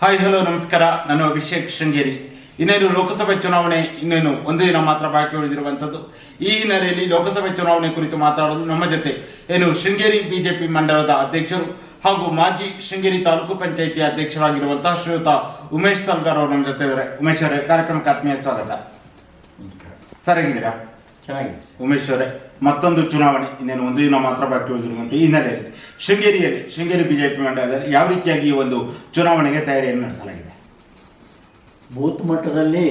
Hi hello ನಮಸ್ಕಾರ. ನಾನು ಅಭಿಷೇಕ್ ಶೃಂಗೇರಿ. ಇನ್ನೇನು ಲೋಕಸಭೆ ಚುನಾವಣೆ, ಇನ್ನೇನು ಒಂದು ದಿನ ಮಾತ್ರ ಬಾಕಿ ಉಳಿದಿರುವಂಥದ್ದು. ಈ ಹಿನ್ನೆಲೆಯಲ್ಲಿ ಲೋಕಸಭೆ ಚುನಾವಣೆ ಕುರಿತು ಮಾತಾಡೋದು ನಮ್ಮ ಜೊತೆ. ಏನು, ಶೃಂಗೇರಿ ಬಿಜೆಪಿ ಮಂಡಲದ ಅಧ್ಯಕ್ಷರು ಹಾಗೂ ಮಾಜಿ ಶೃಂಗೇರಿ ತಾಲೂಕು ಪಂಚಾಯಿತಿ ಅಧ್ಯಕ್ಷರಾಗಿರುವಂತಹ ಶ್ರೀಯುತ ಉಮೇಶ್ ತಲ್ಗಾರ್ ಅವರು ನಮ್ಮ ಜೊತೆ ಇದ್ದಾರೆ. ಉಮೇಶ್ ಅವರೇ, ಕಾರ್ಯಕ್ರಮಕ್ಕೆ ಆತ್ಮೀಯ ಸ್ವಾಗತ. ಸರಿಯಾಗಿದ್ದೀರಾ? ಚೆನ್ನಾಗಿದೆ ಉಮೇಶ್ ಅವರೇ ಮತ್ತೊಂದು ಚುನಾವಣೆ ಇನ್ನೇನು ಒಂದು ದಿನ ಮಾತ್ರ ಬಾಕಿ ಉಳಿದಿರುವಂಥ ಈ ಹಿನ್ನೆಲೆಯಲ್ಲಿ ಶೃಂಗೇರಿಯಲ್ಲಿ ಶೃಂಗೇರಿ ಬಿಜೆಪಿ ಮಂಡಲದಲ್ಲಿ ಯಾವ ರೀತಿಯಾಗಿ ಈ ಒಂದು ಚುನಾವಣೆಗೆ ತಯಾರಿಯನ್ನು ನಡೆಸಲಾಗಿದೆ? ಬೂತ್ ಮಟ್ಟದಲ್ಲಿ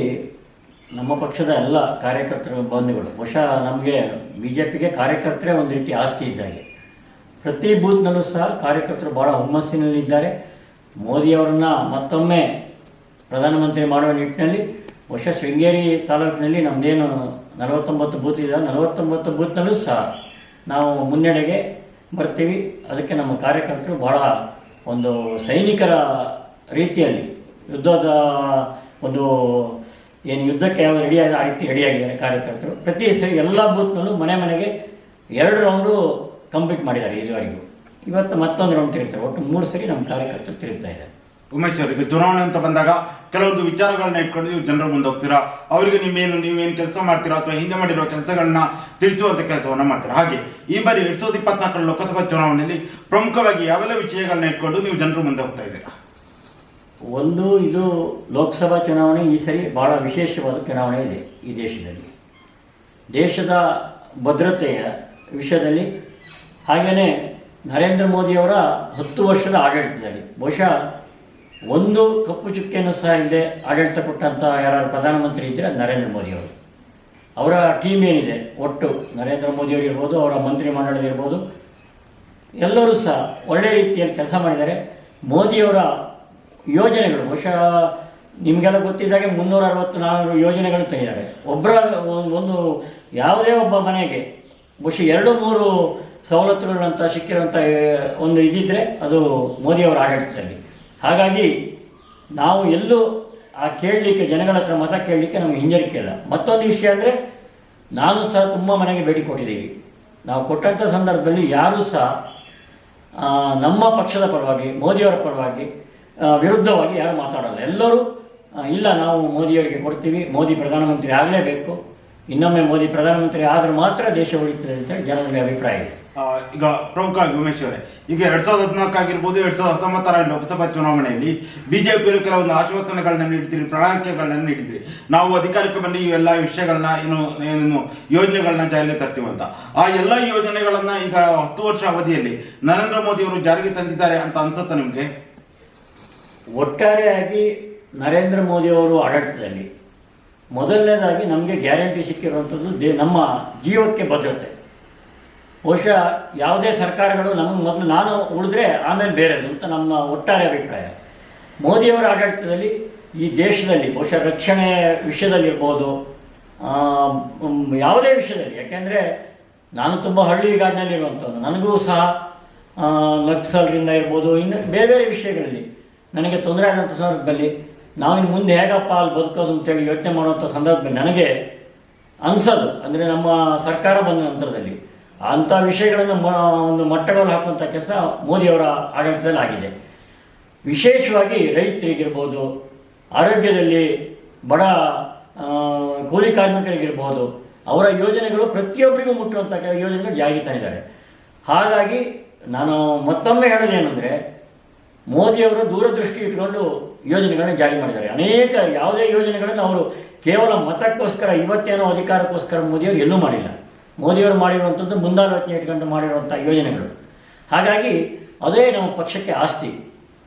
ನಮ್ಮ ಪಕ್ಷದ ಎಲ್ಲ ಕಾರ್ಯಕರ್ತರ ಬಂಧುಗಳು ಬಹುಶಃ ನಮಗೆ ಬಿ ಜೆ ಪಿಗೆ ಕಾರ್ಯಕರ್ತರೇ ಒಂದು ರೀತಿ ಆಸ್ತಿ ಇದ್ದಾಗೆ. ಪ್ರತಿ ಬೂತ್ನಲ್ಲೂ ಸಹ ಕಾರ್ಯಕರ್ತರು ಭಾಳ ಹುಮ್ಮಸ್ಸಿನಲ್ಲಿದ್ದಾರೆ ಮೋದಿಯವರನ್ನ ಮತ್ತೊಮ್ಮೆ ಪ್ರಧಾನಮಂತ್ರಿ ಮಾಡುವ ನಿಟ್ಟಿನಲ್ಲಿ ಬಹುಶಃ ಶೃಂಗೇರಿ ತಾಲೂಕಿನಲ್ಲಿ ನಮ್ಮದೇನು ನಲವತ್ತೊಂಬತ್ತು ಬೂತ್ ಇದೆ. ನಲವತ್ತೊಂಬತ್ತು ಬೂತ್ನಲ್ಲೂ ಸಹ ನಾವು ಮುನ್ನಡೆಗೆ ಬರ್ತೀವಿ. ಅದಕ್ಕೆ ನಮ್ಮ ಕಾರ್ಯಕರ್ತರು ಬಹಳ ಒಂದು ಸೈನಿಕರ ರೀತಿಯಲ್ಲಿ ಯುದ್ಧದ ಒಂದು ಏನು ಯುದ್ಧಕ್ಕೆ ಯಾವ ರೆಡಿಯಾಗಿ ಆ ರೀತಿ ರೆಡಿಯಾಗಿದ್ದಾರೆ ಕಾರ್ಯಕರ್ತರು. ಪ್ರತಿ ಸರಿ ಎಲ್ಲ ಬೂತ್ನಲ್ಲೂ ಮನೆ ಮನೆಗೆ ಎರಡು ರೌಂಡು ಕಂಪ್ಲೀಟ್ ಮಾಡಿದ್ದಾರೆ ಇದುವರೆಗೂ ಇವತ್ತು ಮತ್ತೊಂದು ರೌಂಡ್ ತಿರುಗ್ತಾರೆ. ಒಟ್ಟು ಮೂರು ಸರಿ ನಮ್ಮ ಕಾರ್ಯಕರ್ತರು ತಿರುಗ್ತಾ ಇದ್ದಾರೆ. ಉಮೇಶ್ ಅವರಿಗೆ ಚುನಾವಣೆ ಅಂತ ಬಂದಾಗ ಕೆಲವೊಂದು ವಿಚಾರಗಳನ್ನ ಇಟ್ಕೊಂಡು ನೀವು ಜನರ ಮುಂದೆ ಹೋಗ್ತೀರಾ? ಅವರಿಗೆ ನಿಮ್ಮೇನು ನೀವೇನು ಕೆಲಸ ಮಾಡ್ತೀರಾ ಅಥವಾ ಹಿಂದೆ ಮಾಡಿರೋ ಕೆಲಸಗಳನ್ನ ತಿಳಿಸುವಂತ ಕೆಲಸವನ್ನು ಮಾಡ್ತೀರಾ? ಹಾಗೆ ಈ ಬಾರಿ ಎರಡ್ ಸಾವಿರದ ಇಪ್ಪತ್ನಾಲ್ಕರ ಲೋಕಸಭಾ ಚುನಾವಣೆಯಲ್ಲಿ ಪ್ರಮುಖವಾಗಿ ಯಾವೆಲ್ಲ ವಿಷಯಗಳನ್ನ ಇಟ್ಕೊಂಡು ನೀವು ಜನರ ಮುಂದೆ ಹೋಗ್ತಾ ಇದ್ದೀರಾ? ಒಂದು, ಇದು ಲೋಕಸಭಾ ಚುನಾವಣೆ, ಈ ಸರಿ ಭಾಳ ವಿಶೇಷವಾದ ಚುನಾವಣೆ ಇದೆ ಈ ದೇಶದಲ್ಲಿ. ದೇಶದ ಭದ್ರತೆಯ ವಿಷಯದಲ್ಲಿ ಹಾಗೆಯೇ ನರೇಂದ್ರ ಮೋದಿಯವರ ಹತ್ತು ವರ್ಷದ ಆಡಳಿತದಲ್ಲಿ. ಬಹುಶಃ ಒಂದು ಕಪ್ಪು ಚುಕ್ಕೆಯನ್ನು ಸಹ ಇಲ್ಲದೆ ಆಡಳಿತ ಕೊಟ್ಟಂಥ ಯಾರು ಪ್ರಧಾನಮಂತ್ರಿ ಇದ್ದರೆ ನರೇಂದ್ರ ಮೋದಿಯವರು ಅವರ. ಟೀಮ್ ಏನಿದೆ? ಒಟ್ಟು ನರೇಂದ್ರ ಮೋದಿಯವರು ಇರ್ಬೋದು, ಅವರ ಮಂತ್ರಿ ಮಂಡಳದಿರ್ಬೋದು ಎಲ್ಲರೂ ಸಹ ಒಳ್ಳೆಯ ರೀತಿಯಲ್ಲಿ ಕೆಲಸ ಮಾಡಿದ್ದಾರೆ. ಮೋದಿಯವರ ಯೋಜನೆಗಳು, ಬಹುಶಃ ನಿಮಗೆಲ್ಲ ಗೊತ್ತಿದ್ದಾಗೆ ಮುನ್ನೂರ ಅರವತ್ತು ನಾಲ್ಕು ಯೋಜನೆಗಳು ತೆಗೆದಿದ್ದಾರೆ. ಒಬ್ಬರ ಒಂದು ಯಾವುದೇ ಒಬ್ಬ ಮನೆಗೆ, ಬಹುಶಃ ಎರಡು, ಮೂರು ಸವಲತ್ತುಗಳಂತ ಸಿಕ್ಕಿರುವಂಥ ಒಂದು ಇದಿದ್ದರೆ ಅದು ಮೋದಿಯವರ ಆಡಳಿತದಲ್ಲಿ. ಹಾಗಾಗಿ ನಾವು ಎಲ್ಲೂ ಆ ಕೇಳಲಿಕ್ಕೆ, ಜನಗಳ ಹತ್ರ ಮತ ಕೇಳಲಿಕ್ಕೆ ನಮಗೆ ಹಿಂಜರಿಕೆ ಇಲ್ಲ. ಮತ್ತೊಂದು ವಿಷಯ ಅಂದರೆ, ನಾನು ಸಹ ತುಂಬ ಮನೆಗೆ ಭೇಟಿ ಕೊಟ್ಟಿದ್ದೀವಿ. ನಾವು ಕೊಟ್ಟಂಥ ಸಂದರ್ಭದಲ್ಲಿ ಯಾರೂ ಸಹ ನಮ್ಮ ಪಕ್ಷದ ಪರವಾಗಿ, ಮೋದಿಯವರ ಪರವಾಗಿ ವಿರುದ್ಧವಾಗಿ ಯಾರು ಮಾತಾಡಲ್ಲ. ಎಲ್ಲರೂ ಇಲ್ಲ ನಾವು ಮೋದಿಯವರಿಗೆ ಕೊಡ್ತೀವಿ, ಮೋದಿ ಪ್ರಧಾನಮಂತ್ರಿ ಆಗಲೇಬೇಕು. ಇನ್ನೊಮ್ಮೆ ಮೋದಿ ಪ್ರಧಾನಮಂತ್ರಿ ಆದರೆ ಮಾತ್ರ ದೇಶ ಉಳಿತದೆ ಅಂತೇಳಿ ಜನರಲ್ಲಿ ಅಭಿಪ್ರಾಯ ಇದೆ. ಈಗ ಪ್ರಮುಖ ಉಮೇಶ್ ಅವರೇ ಈಗ ಎರಡ್ ಸಾವಿರದ ಹದಿನಾಲ್ಕು ಆಗಿರ್ಬೋದು ಎರಡ್ ಸಾವಿರದ ಹತ್ತೊಂಬತ್ತರ ಲೋಕಸಭಾ ಚುನಾವಣೆಯಲ್ಲಿ ಬಿಜೆಪಿಯವರು ಕೆಲವೊಂದು ಆಶ್ವಾಸನೆಗಳನ್ನ ನೀಡ್ತೀರಿ ಪ್ರಣಾಳಿಕೆಗಳನ್ನ ನೀಡಿದ್ರಿ ನಾವು ಅಧಿಕಾರಕ್ಕೆ ಬಂದು ಇವೆಲ್ಲ ವಿಷಯಗಳನ್ನ ಏನು ಏನೇನು ಯೋಜನೆಗಳನ್ನ ಜಾರಿಗೆ ತರ್ತೀವಿ ಅಂತ. ಆ ಎಲ್ಲ ಯೋಜನೆಗಳನ್ನ ಈಗ ಹತ್ತು ವರ್ಷ ಅವಧಿಯಲ್ಲಿ ನರೇಂದ್ರ ಮೋದಿ ಅವರು ಜಾರಿಗೆ ತಂದಿದ್ದಾರೆ ಅಂತ ಅನ್ಸುತ್ತಾ ನಿಮಗೆ? ಒಟ್ಟಾರೆಯಾಗಿ ನರೇಂದ್ರ ಮೋದಿ ಅವರು ಆಡಳಿತದಲ್ಲಿ ಮೊದಲನೇದಾಗಿ ನಮಗೆ ಗ್ಯಾರಂಟಿ ಸಿಕ್ಕಿರುವಂಥದ್ದು ದೇ ನಮ್ಮ ಜೀವಕ್ಕೆ ಭದ್ರತೆ. ಬಹುಶಃ ಯಾವುದೇ ಸರ್ಕಾರಗಳು ನಮಗೆ ಮೊದಲು ನಾನು ಉಳಿದ್ರೆ ಆಮೇಲೆ ಬೇರೆದು ಅಂತ ನಮ್ಮ ಒಟ್ಟಾರೆ ಅಭಿಪ್ರಾಯ. ಮೋದಿಯವರ ಆಡಳಿತದಲ್ಲಿ ಈ ದೇಶದಲ್ಲಿ, ಬಹುಶಃ ರಕ್ಷಣೆ ವಿಷಯದಲ್ಲಿರ್ಬೋದು ಯಾವುದೇ ವಿಷಯದಲ್ಲಿ, ಯಾಕೆಂದರೆ ನಾನು ತುಂಬ ಹಳ್ಳಿಗಾಡಿನಲ್ಲಿರುವಂಥದ್ದು ನನಗೂ ಸಹ ನಕ್ಸಲ್ರಿಂದ ಇರ್ಬೋದು, ಇನ್ನು ಬೇರೆ ಬೇರೆ ವಿಷಯಗಳಲ್ಲಿ ನನಗೆ ತೊಂದರೆ ಆದಂಥ ಸಂದರ್ಭದಲ್ಲಿ ನಾವಿನ್ನು ಮುಂದೆ ಹೇಗಪ್ಪ ಅಲ್ಲಿ ಬದುಕೋದು ಅಂತೇಳಿ ಯೋಚನೆ ಮಾಡುವಂಥ ಸಂದರ್ಭ ನನಗೆ ಅನಿಸೋದು. ಅಂದರೆ ನಮ್ಮ ಸರ್ಕಾರ ಬಂದ ನಂತರದಲ್ಲಿ ಅಂಥ ವಿಷಯಗಳನ್ನು ಮ, ಒಂದು ಮಟ್ಟಗಳಲ್ಲಿ ಹಾಕುವಂಥ ಕೆಲಸ ಮೋದಿಯವರ ಆಡಳಿತದಲ್ಲಿ ಆಗಿದೆ. ವಿಶೇಷವಾಗಿ ರೈತರಿಗಿರ್ಬೋದು, ಆರೋಗ್ಯದಲ್ಲಿ ಬಡ ಕೂಲಿ ಕಾರ್ಮಿಕರಿಗಿರ್ಬೋದು, ಅವರ ಯೋಜನೆಗಳು ಪ್ರತಿಯೊಬ್ಬರಿಗೂ ಮುಟ್ಟುವಂಥ ಯೋಜನೆಗಳು ಜಾರಿಗೆ ತಂದಿದ್ದಾರೆ. ಹಾಗಾಗಿ ನಾನು ಮತ್ತೊಮ್ಮೆ ಹೇಳೋದೇನೆಂದರೆ ಮೋದಿಯವರು ದೂರದೃಷ್ಟಿ ಇಟ್ಕೊಂಡು ಯೋಜನೆಗಳನ್ನ ಜಾರಿ ಮಾಡಿದ್ದಾರೆ. ಅನೇಕ ಯಾವುದೇ ಯೋಜನೆಗಳನ್ನು ಅವರು ಕೇವಲ ಮತಕ್ಕೋಸ್ಕರ, ಇವತ್ತೇನೋ ಅಧಿಕಾರಕ್ಕೋಸ್ಕರ ಮೋದಿಯವರು ಎಲ್ಲೂ ಮಾಡಿಲ್ಲ. ಮೋದಿಯವರು ಮಾಡಿರುವಂಥದ್ದು ಮುಂದಾಲೋಚನೆ ಇಟ್ಕೊಂಡು ಮಾಡಿರುವಂಥ ಯೋಜನೆಗಳು. ಹಾಗಾಗಿ ಅದೇ ನಮ್ಮ ಪಕ್ಷಕ್ಕೆ ಆಸ್ತಿ.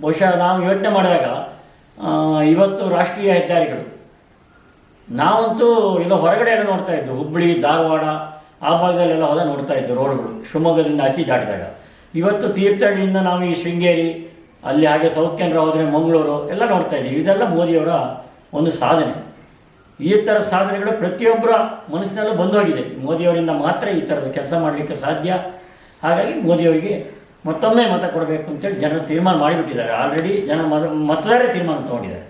ಬಹುಶಃ ನಾವು ಯೋಚನೆ ಮಾಡಿದಾಗ ಇವತ್ತು ರಾಷ್ಟ್ರೀಯ ಹೆದ್ದಾರಿಗಳು. ನಾವಂತೂ ಎಲ್ಲ ಹೊರಗಡೆ ಎಲ್ಲ ನೋಡ್ತಾ ಇದ್ದು ಹುಬ್ಬಳ್ಳಿ, ಧಾರವಾಡ, ಆ ಭಾಗದಲ್ಲೆಲ್ಲ ಹೋದ ನೋಡ್ತಾ ಇದ್ದು ರೋಡ್ಗಳು. ಶಿವಮೊಗ್ಗದಿಂದ ಅತಿ ದಾಟಿದಾಗ. ಇವತ್ತು ತೀರ್ಥಹಳ್ಳಿಯಿಂದ ನಾವು ಈ ಶೃಂಗೇರಿ ಅಲ್ಲಿ ಹಾಗೆ ಸೌತ್ ಕೇಂದ್ರ ಹೋದರೆ ಮಂಗಳೂರು ಎಲ್ಲ ನೋಡ್ತಾ ಇದ್ದೀವಿ. ಇದೆಲ್ಲ ಮೋದಿಯವರ ಒಂದು ಸಾಧನೆ. ಈ ಥರ ಸಾಧನೆಗಳು ಪ್ರತಿಯೊಬ್ಬರ ಮನಸ್ಸಿನಲ್ಲೂ ಬಂದೋಗಿದೆ. ಮೋದಿಯವರಿಂದ ಮಾತ್ರ ಈ ಥರದ ಕೆಲಸ ಮಾಡಲಿಕ್ಕೆ ಸಾಧ್ಯ. ಹಾಗಾಗಿ ಮೋದಿಯವರಿಗೆ ಮತ್ತೊಮ್ಮೆ ಮತ ಕೊಡಬೇಕು ಅಂತೇಳಿ ಜನ ತೀರ್ಮಾನ ಮಾಡಿಬಿಟ್ಟಿದ್ದಾರೆ. ಆಲ್ರೆಡಿ ಜನ ಮತ ಮತದಾರೇ ತೀರ್ಮಾನ ತೊಗೊಂಡಿದ್ದಾರೆ.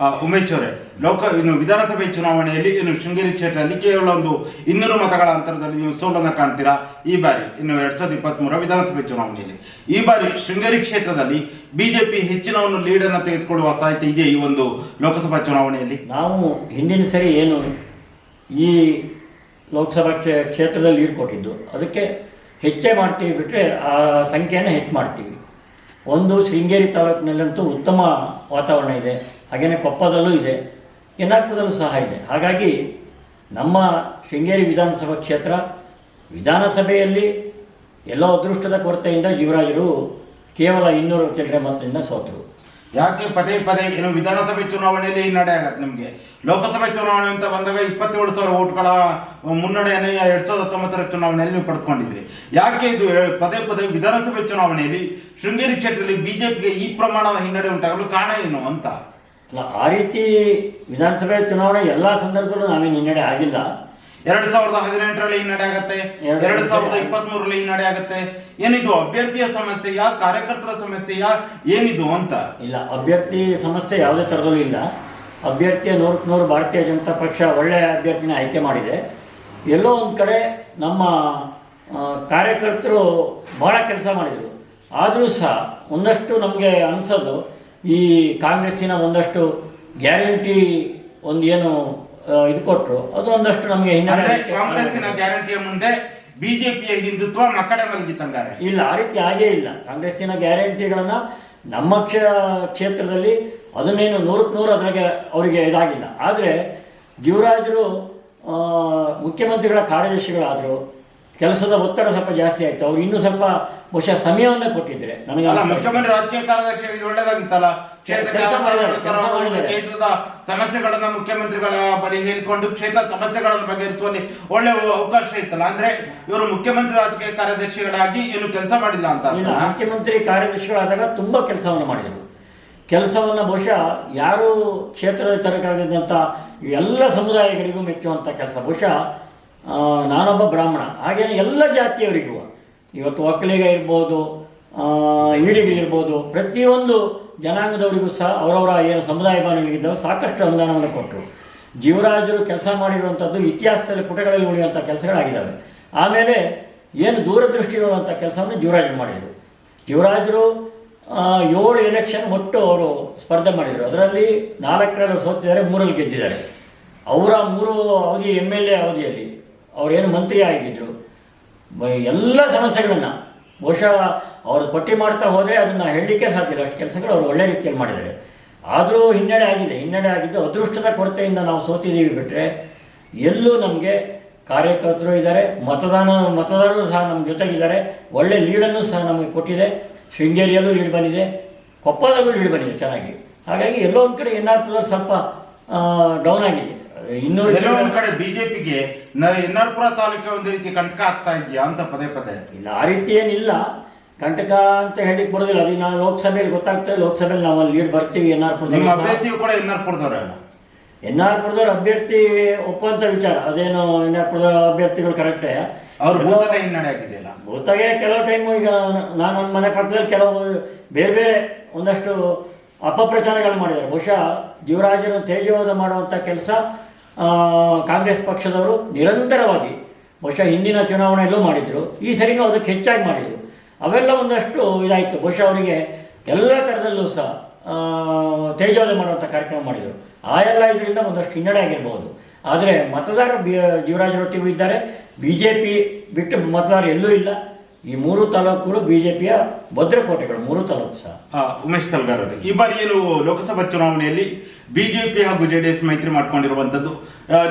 ಉಮೇಶ್ ಅವರೇ, ಲೋಕ, ಇನ್ನು ವಿಧಾನಸಭೆ ಚುನಾವಣೆಯಲ್ಲಿ ಇನ್ನು ಶೃಂಗೇರಿ ಕ್ಷೇತ್ರದಲ್ಲಿ ಕೇವಲ ಒಂದು ಇನ್ನೂರು ಮತಗಳ ಅಂತರದಲ್ಲಿ ನೀವು ಸೋಲನ್ನು ಕಾಣ್ತೀರಾ? ಈ ಬಾರಿ, ಇನ್ನು ಎರಡ್ ಸಾವಿರದ ಇಪ್ಪತ್ತ್ಮೂರ ವಿಧಾನಸಭೆ ಚುನಾವಣೆಯಲ್ಲಿ. ಈ ಬಾರಿ ಶೃಂಗೇರಿ ಕ್ಷೇತ್ರದಲ್ಲಿ ಬಿಜೆಪಿ ಹೆಚ್ಚಿನ ಒಂದು ಲೀಡನ್ನು ತೆಗೆದುಕೊಳ್ಳುವ ಸಾಧ್ಯತೆ ಇದೆ ಈ ಒಂದು ಲೋಕಸಭಾ ಚುನಾವಣೆಯಲ್ಲಿ? ನಾವು ಹಿಂದಿನ ಸರಿ ಏನು ಈ ಲೋಕಸಭಾ ಕ್ಷೇ- ಕ್ಷೇತ್ರದಲ್ಲಿ ಲೀಡ್ ಕೊಟ್ಟಿದ್ದು. ಅದಕ್ಕೆ ಹೆಚ್ಚೇ ಮಾಡ್ತೀವಿ ಬಿಟ್ಟರೆ ಆ ಸಂಖ್ಯೆಯನ್ನು ಹೆಚ್ಚು ಮಾಡ್ತೀವಿ. ಒಂದು ಶೃಂಗೇರಿ ತಾಲೂಕಿನಲ್ಲಂತೂ ಉತ್ತಮ ವಾತಾವರಣ ಇದೆ. ಹಾಗೆಯೇ ಕೊಪ್ಪದಲ್ಲೂ ಇದೆ ಎನ್ನಾರ್ಪುರದಲ್ಲೂ ಸಹ ಇದೆ. ಹಾಗಾಗಿ ನಮ್ಮ ಶೃಂಗೇರಿ ವಿಧಾನಸಭಾ ಕ್ಷೇತ್ರ ವಿಧಾನಸಭೆಯಲ್ಲಿ ಎಲ್ಲೋ ಅದೃಷ್ಟದ ಕೊರತೆಯಿಂದ ಯುವರಾಜರು ಕೇವಲ ಇನ್ನೂರು ಚಿಲ್ಲರೆ ಮತದಿಂದ ಸೋತರು. ಯಾಕೆ ಪದೇ ಪದೇ ಏನು ವಿಧಾನಸಭೆ ಚುನಾವಣೆಯಲ್ಲಿ ಹಿನ್ನಡೆ ಆಗತ್ತೆ ನಿಮಗೆ? ಲೋಕಸಭೆ ಚುನಾವಣೆ ಅಂತ ಬಂದಾಗ ಇಪ್ಪತ್ತೇಳು ಸಾವಿರ ಓಟ್ಗಳ ಮುನ್ನಡೆಯನ್ನು ಎರಡು ಸಾವಿರದ ಹತ್ತೊಂಬತ್ತರ ಚುನಾವಣೆಯಲ್ಲಿ ನೀವು ಪಡ್ಕೊಂಡಿದ್ರಿ. ಯಾಕೆ ಇದು ಪದೇ ಪದೇ ವಿಧಾನಸಭೆ ಚುನಾವಣೆಯಲ್ಲಿ ಶೃಂಗೇರಿ ಕ್ಷೇತ್ರದಲ್ಲಿ ಬಿಜೆಪಿಗೆ ಈ ಪ್ರಮಾಣದ ಹಿನ್ನಡೆ ಉಂಟಾಗಲು ಕಾರಣ ಏನು ಅಂತ? ಆ ರೀತಿ ವಿಧಾನಸಭೆ ಚುನಾವಣೆ ಎಲ್ಲ ಸಂದರ್ಭದಲ್ಲೂ ನಾವೇನು ಹಿನ್ನಡೆ ಆಗಿಲ್ಲ. ಎರಡ್ ಸಾವಿರದ ಹದಿನೆಂಟರಲ್ಲಿ ಹಿನ್ನಡೆ ಆಗುತ್ತೆ ಎರಡು ಸಾವಿರದ ಇಪ್ಪತ್ತ್ ಮೂರರಲ್ಲಿ ಹಿನ್ನಡೆ ಆಗುತ್ತೆ. ಏನಿದು ಅಭ್ಯರ್ಥಿಯ ಸಮಸ್ಯೆಯ ಕಾರ್ಯಕರ್ತರ ಸಮಸ್ಯೆಯ ಏನಿದು ಅಂತ? ಇಲ್ಲ ಅಭ್ಯರ್ಥಿ ಸಮಸ್ಯೆ ಯಾವುದೇ ತರದಲ್ಲೂ ಇಲ್ಲ. ಅಭ್ಯರ್ಥಿಯ ನೂರಕ್ಕೆ ನೂರು ಭಾರತೀಯ ಜನತಾ ಪಕ್ಷ ಒಳ್ಳೆಯ ಅಭ್ಯರ್ಥಿನ ಆಯ್ಕೆ ಮಾಡಿದೆ. ಎಲ್ಲೋ ಒಂದು ಕಡೆ ನಮ್ಮ ಕಾರ್ಯಕರ್ತರು ಭಾಳ ಕೆಲಸ ಮಾಡಿದರು. ಆದರೂ ಸಹ ಒಂದಷ್ಟು ನಮಗೆ ಅನಿಸೋದು ಈ ಕಾಂಗ್ರೆಸ್ಸಿನ ಒಂದಷ್ಟು ಗ್ಯಾರಂಟಿ ಒಂದು ಏನು ಇದು ಕೊಟ್ಟರು ಅದು ಒಂದಷ್ಟು ನಮಗೆ ಹಿನ್ನೆಲೆ ಕಾಂಗ್ರೆಸ್ಸಿನ ಗ್ಯಾರಂಟಿಯ ಮುಂದೆ ಬಿಜೆಪಿಯ ಹಿಂದುತ್ವ ಮಕ್ಕಳ ಮಲಗಿತಂಗಾರೆ ಇಲ್ಲ ಆ ರೀತಿ ಆಗೇ ಇಲ್ಲ. ಕಾಂಗ್ರೆಸ್ಸಿನ ಗ್ಯಾರಂಟಿಗಳನ್ನು ನಮ್ಮ ಕ್ಷ ಕ್ಷೇತ್ರದಲ್ಲಿ ಅದನ್ನೇನು ನೂರಕ್ಕೆ ನೂರು ಅದರಾಗೆ ಅವರಿಗೆ ಇದಾಗಿಲ್ಲ. ಆದರೆ ಯುವರಾಜರು ಮುಖ್ಯಮಂತ್ರಿಗಳ ಕಾರ್ಯದರ್ಶಿಗಳಾದರು ಕೆಲಸದ ಒತ್ತಡ ಸ್ವಲ್ಪ ಜಾಸ್ತಿ ಆಯಿತು. ಅವ್ರು ಇನ್ನೂ ಸ್ವಲ್ಪ ಬಹುಶಃ ಸಮಯವನ್ನು ಕೊಟ್ಟಿದ್ರೆ ನನಗೆ ಮುಖ್ಯಮಂತ್ರಿ ರಾಜಕೀಯ ಕಾರ್ಯದರ್ಶಿ ಒಳ್ಳೇದಾಗಿತ್ತಲ್ಲ. ಕ್ಷೇತ್ರದ ಸಮಸ್ಯೆಗಳನ್ನ ಮುಖ್ಯಮಂತ್ರಿಗಳ ಬಳಿ ಹೇಳಿಕೊಂಡು ಕ್ಷೇತ್ರ ಸಮಸ್ಯೆಗಳನ್ನು ಬಗೆಹರಿಸುವಲ್ಲಿ ಒಳ್ಳೆ ಅವಕಾಶ ಇತ್ತಲ್ಲ? ಅಂದ್ರೆ ಇವರು ಮುಖ್ಯಮಂತ್ರಿ ರಾಜಕೀಯ ಕಾರ್ಯದರ್ಶಿಗಳಾಗಿ ಏನು ಕೆಲಸ ಮಾಡಿಲ್ಲ ಅಂತ? ಮುಖ್ಯಮಂತ್ರಿ ಕಾರ್ಯದರ್ಶಿಗಳಾದಾಗ ತುಂಬಾ ಕೆಲಸವನ್ನು ಮಾಡಿದರು. ಕೆಲಸವನ್ನು ಬಹುಶಃ ಯಾರು ಕ್ಷೇತ್ರದ ತರಕಾಗದಂಥ ಎಲ್ಲ ಸಮುದಾಯಗಳಿಗೂ ಮೆಚ್ಚುವಂಥ ಕೆಲಸ. ಬಹುಶಃ ನಾನೊಬ್ಬ ಬ್ರಾಹ್ಮಣ. ಹಾಗೇನೆ ಎಲ್ಲ ಜಾತಿಯವರಿಗೂ. ಇವತ್ತು ಒಕ್ಕಲಿಗ ಇರ್ಬೋದು ಈಡಿಗರಿರ್ಬೋದು ಪ್ರತಿಯೊಂದು ಜನಾಂಗದವರಿಗೂ ಸಹ ಅವರವರ ಏನು ಸಮುದಾಯ ಬಾನುಲಿಗಿದ್ದವು ಸಾಕಷ್ಟು ಅನುದಾನವನ್ನು ಕೊಟ್ಟರು. ಜೀವರಾಜರು ಕೆಲಸ ಮಾಡಿರುವಂಥದ್ದು ಇತಿಹಾಸದಲ್ಲಿ ಪುಟಗಳಲ್ಲಿ ಉಳಿಯುವಂಥ ಕೆಲಸಗಳಾಗಿದ್ದಾವೆ. ಆಮೇಲೆ ಏನು ದೂರದೃಷ್ಟಿ ಇರುವಂಥ ಕೆಲಸವನ್ನು ಜೀವರಾಜರು ಮಾಡಿದರು. ಯುವರಾಜರು ಏಳು ಎಲೆಕ್ಷನ್ ಒಟ್ಟು ಅವರು ಸ್ಪರ್ಧೆ ಮಾಡಿದರು. ಅದರಲ್ಲಿ ನಾಲ್ಕರಲ್ಲಿ ಸೋತಿದ್ದಾರೆ ಮೂರಲ್ಲಿ ಗೆದ್ದಿದ್ದಾರೆ. ಅವರ ಮೂರು ಅವಧಿ ಎಂ ಎಲ್ ಎ ಅವಧಿಯಲ್ಲಿ. ಅವರೇನು ಮಂತ್ರಿ ಆಗಿದ್ದರು ಎಲ್ಲ ಸಮಸ್ಯೆಗಳನ್ನು ಬಹುಶಃ ಅವರು ಪಟ್ಟಿ ಮಾಡ್ತಾ ಹೋದರೆ ಅದನ್ನು ಹೇಳಲಿಕ್ಕೆ ಸಾಧ್ಯ ಇಲ್ಲ. ಅಷ್ಟು ಕೆಲಸಗಳು ಅವರು ಒಳ್ಳೆ ರೀತಿಯಲ್ಲಿ ಮಾಡಿದ್ದಾರೆ. ಆದರೂ ಹಿನ್ನಡೆ ಆಗಿದೆ. ಹಿನ್ನಡೆ ಆಗಿದ್ದು ಅದೃಷ್ಟದ ಕೊರತೆಯಿಂದ ನಾವು ಸೋತಿದ್ದೀವಿ ಬಿಟ್ಟರೆ ಎಲ್ಲೂ ನಮಗೆ ಕಾರ್ಯಕರ್ತರು ಇದ್ದಾರೆ, ಮತದಾನ, ಮತದಾರರು ಸಹ ನಮ್ಮ ಜೊತೆಗಿದ್ದಾರೆ. ಒಳ್ಳೆ ಲೀಡನ್ನು ಸಹ ನಮಗೆ ಕೊಟ್ಟಿದೆ. ಶೃಂಗೇರಿಯಲ್ಲೂ ಲೀಡ್ ಬಂದಿದೆ. ಕೊಪ್ಪದಲ್ಲೂ ಲೀಡ್ ಬಂದಿದೆ ಚೆನ್ನಾಗಿ. ಹಾಗಾಗಿ ಎಲ್ಲೋ ಒಂದು ಕಡೆ ಎನ್ ಆರ್ ಸ್ವಲ್ಪ ಡೌನ್ ಆಗಿದೆ. ಇನ್ನೂರು ಒಂದ್ ಕಡೆ ಬಿಜೆಪಿಗೆ ಎನ್ನಾರ್ಪುರ ತಾಲೂಕು ಒಂದು ರೀತಿ ಕಂಟಕ ಆಗ್ತಾ ಇದೆಯಾ ಅಂತ ಪದೇ ಪದೇ? ಇಲ್ಲ ಆ ರೀತಿ ಏನಿಲ್ಲ. ಕಂಟಕ ಅಂತ ಹೇಳಿಕ್ ಬರೋದಿಲ್ಲ. ಅದು ನಾವು ಲೋಕಸಭೆಯಲ್ಲಿ ಗೊತ್ತಾಗ್ತದೆ ಲೋಕಸಭೆಯಲ್ಲಿ ನಾವು ಅಲ್ಲಿ ಲೀಡ್ ಬರ್ತೀವಿ ಎನ್ ಆರ್ ನಿಮ್ಮ ಅಭ್ಯರ್ಥಿಯು ಕೂಡ ಎನ್ನಾರ್ಪುರದವರೇ ಅಲ್ಲ? ಎನ್ ಆರ್ ಪುರದವ್ರ ಅಭ್ಯರ್ಥಿ ಒಪ್ಪಂತ ವಿಚಾರ. ಅದೇನು ಎನ್ ಆರ್ ಪುರದ ಅಭ್ಯರ್ಥಿಗಳು ಕರೆಕ್ಟೇ ಅವ್ರ ಬೂತಲ್ಲೇ ಹಿನ್ನಡೆ ಆಗಿದೆಯಲ್ಲ? ಭೂತಾಗೆ ಕೆಲವು ಟೈಮು ಈಗ ನಾನು ನನ್ನ ಮನೆ ಪಕ್ಕದಲ್ಲಿ ಕೆಲವು ಬೇರೆ ಬೇರೆ ಒಂದಷ್ಟು ಅಪಪ್ರಚಾರಗಳು ಮಾಡಿದ್ದಾರೆ. ಬಹುಶಃ ಜೀವರಾಜನ ತೇಜವಾದ ಮಾಡುವಂಥ ಕೆಲಸ ಕಾಂಗ್ರೆಸ್ ಪಕ್ಷದವರು ನಿರಂತರವಾಗಿ ಬಹುಶಃ ಹಿಂದಿನ ಚುನಾವಣೆಯಲ್ಲೂ ಮಾಡಿದರು, ಈ ಸರಿನೂ ಅದಕ್ಕೆ ಹೆಚ್ಚಾಗಿ ಮಾಡಿದರು. ಅವೆಲ್ಲ ಒಂದಷ್ಟು ಇದಾಯಿತು. ಬಹುಶಃ ಅವರಿಗೆ ಎಲ್ಲ ಥರದಲ್ಲೂ ಸಹ ತೇಜೋವಧ ಮಾಡುವಂಥ ಕಾರ್ಯಕ್ರಮ ಮಾಡಿದರು. ಆ ಎಲ್ಲ ಇದರಿಂದ ಒಂದಷ್ಟು ಹಿನ್ನಡೆ ಆಗಿರ್ಬೋದು. ಆದರೆ ಮತದಾರರು ಬಿ ಜೀವರಾಜರೊಟ್ಟಿಗೂ ಇದ್ದಾರೆ. ಬಿ ಜೆ ಪಿ ಬಿಟ್ಟು ಮತದಾರ ಎಲ್ಲೂ ಇಲ್ಲ. ಈ ಮೂರು ತಾಲೂಕುಗಳು ಬಿ ಜೆ ಪಿಯ ಭದ್ರಕೋಟೆಗಳು, ಮೂರು ತಾಲೂಕು ಸಹ. ಉಮೇಶ್ ಅವರೇ ಈ ಬಾರಿ ಏನು ಲೋಕಸಭಾ ಚುನಾವಣೆಯಲ್ಲಿ ಬಿಜೆಪಿ ಹಾಗೂ ಜೆ ಡಿ ಎಸ್ ಮೈತ್ರಿ ಮಾಡ್ಕೊಂಡಿರುವಂತದ್ದು